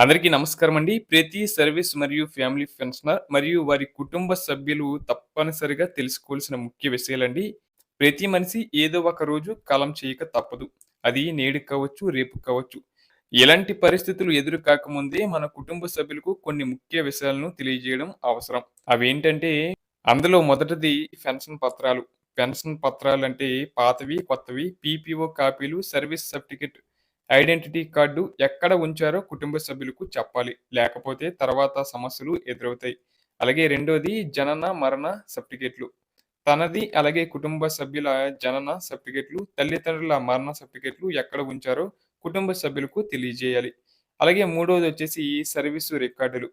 అందరికీ నమస్కారం అండి. ప్రతి సర్వీస్ మరియు ఫ్యామిలీ పెన్షనర్ మరియు వారి కుటుంబ సభ్యులు తప్పనిసరిగా తెలుసుకోవాల్సిన ముఖ్య విషయాలండి. ప్రతి మనిషి ఏదో ఒక రోజు కాలం చేయక తప్పదు. అది నేడు కావచ్చు, రేపు కావచ్చు. ఎలాంటి పరిస్థితులు ఎదురు కాకముందే మన కుటుంబ సభ్యులకు కొన్ని ముఖ్య విషయాలను తెలియజేయడం అవసరం. అవేంటంటే అందులో మొదటిది పెన్షన్ పత్రాలు. పెన్షన్ పత్రాలు అంటే పాతవి, కొత్తవి, పీపీఓ కాపీలు, సర్వీస్ సర్టిఫికేట్ ఐడెంటిటీ కార్డు ఎక్కడ ఉంచారో కుటుంబ సభ్యులకు చెప్పాలి. లేకపోతే తర్వాత సమస్యలు ఎదురవుతాయి. అలాగే రెండోది జనన, మరణ సర్టిఫికేట్లు. తనది అలాగే కుటుంబ సభ్యుల జనన సర్టిఫికేట్లు, తల్లిదండ్రుల మరణ సర్టిఫికేట్లు ఎక్కడ ఉంచారో కుటుంబ సభ్యులకు తెలియజేయాలి. అలాగే మూడోదొచ్చేసి సర్వీసు రికార్డులు.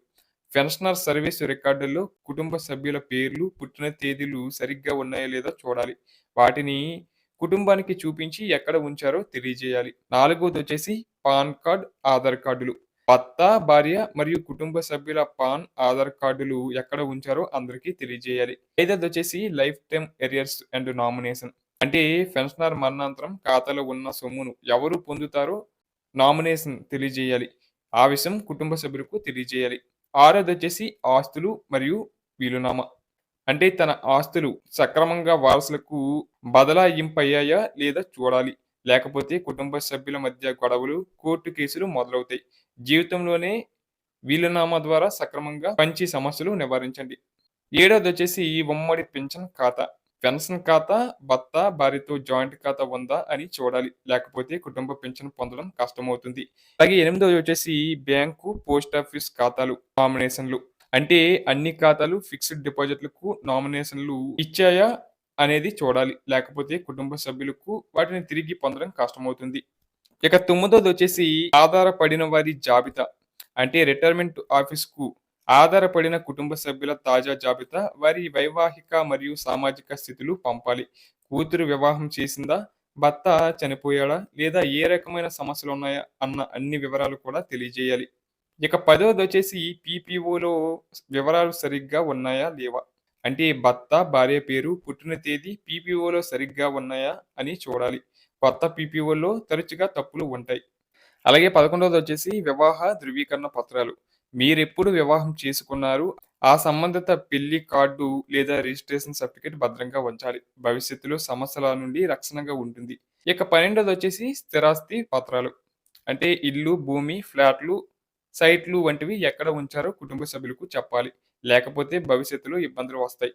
పెన్షనర్ సర్వీసు రికార్డుల్లో కుటుంబ సభ్యుల పేర్లు, పుట్టిన తేదీలు సరిగ్గా ఉన్నాయో లేదో చూడాలి. వాటిని కుటుంబానికి చూపించి ఎక్కడ ఉంచారో తెలియజేయాలి. నాలుగోదొచ్చేసి పాన్ కార్డ్, ఆధార్ కార్డులు. భర్త, భార్య మరియు కుటుంబ సభ్యుల పాన్, ఆధార్ కార్డులు ఎక్కడ ఉంచారో అందరికీ తెలియజేయాలి. ఐదోదొచ్చేసి life time arrears and nomination. అంటే పెన్షనర్ మరణాంతరం ఖాతాలో ఉన్న సొమ్మును ఎవరు పొందుతారో నామినేషన్ తెలియజేయాలి. ఆ విషయం కుటుంబ సభ్యులకు తెలియజేయాలి. ఆరోదొచ్చేసి ఆస్తులు మరియు వీలునామా. అంటే తన ఆస్తులు సక్రమంగా వారసులకు బదలాయింపయ్యాయా లేదా చూడాలి. లేకపోతే కుటుంబ సభ్యుల మధ్య గొడవలు, కోర్టు కేసులు మొదలవుతాయి. జీవితంలోనే వీలునామా ద్వారా సక్రమంగా పంచి సమస్యలు నివారించండి. ఏడోదొచ్చేసి ఉమ్మడి పెన్షన్ ఖాతా. పెన్షన్ ఖాతా భర్త, భార్యతో జాయింట్ ఖాతా ఉందా అని చూడాలి. లేకపోతే కుటుంబ పెన్షన్ పొందడం కష్టమవుతుంది. అలాగే ఎనిమిదోది వచ్చేసి బ్యాంకు, పోస్ట్ ఆఫీస్ ఖాతాలు నామినేషన్లు. అంటే అన్ని ఖాతాలు ఫిక్స్డ్ డిపాజిట్లకు నామినేషన్లు ఇచ్చాయా అనేది చూడాలి. లేకపోతే కుటుంబ సభ్యులకు వాటిని తిరిగి పొందడం కష్టమవుతుంది. ఇక తొమ్మిదోది వచ్చేసి ఆధారపడిన వారి జాబితా. అంటే రిటైర్మెంట్ ఆఫీస్‌కు ఆధారపడిన కుటుంబ సభ్యుల తాజా జాబితా, వారి వైవాహిక మరియు సామాజిక స్థితులు పంపాలి. కూతురు వివాహం చేసిందా? భర్త చనిపోయాడా? లేదా ఏ రకమైన సమస్యలు ఉన్నాయా అన్న అన్ని వివరాలు కూడా తెలియజేయాలి. ఇక పదోదొచ్చేసి పీపీఓలో వివరాలు సరిగ్గా ఉన్నాయా? లేవా? అంటే భర్త, భార్య పేరు, పుట్టిన తేదీ పీపీఓలో సరిగ్గా ఉన్నాయా అని చూడాలి. కొత్త పీపీఓలో తరచుగా తప్పులు ఉంటాయి. అలాగే పదకొండవది వచ్చేసి వివాహ ధృవీకరణ పత్రాలు. మీరెప్పుడు వివాహం చేసుకున్నారు? ఆ సంబంధిత పెళ్ళి కార్డు లేదా రిజిస్ట్రేషన్ సర్టిఫికేట్ భద్రంగా ఉంచాలి. భవిష్యత్తులో సమస్యల నుండి రక్షణగా ఉంటుంది. ఇక పన్నెండోది వచ్చేసి స్థిరాస్తి పత్రాలు. అంటే ఇల్లు, భూమి, ఫ్లాట్లు, సైట్లు వంటివి ఎక్కడ ఉంచారో కుటుంబ సభ్యులకు చెప్పాలి. లేకపోతే భవిష్యత్తులో ఇబ్బందులు వస్తాయి.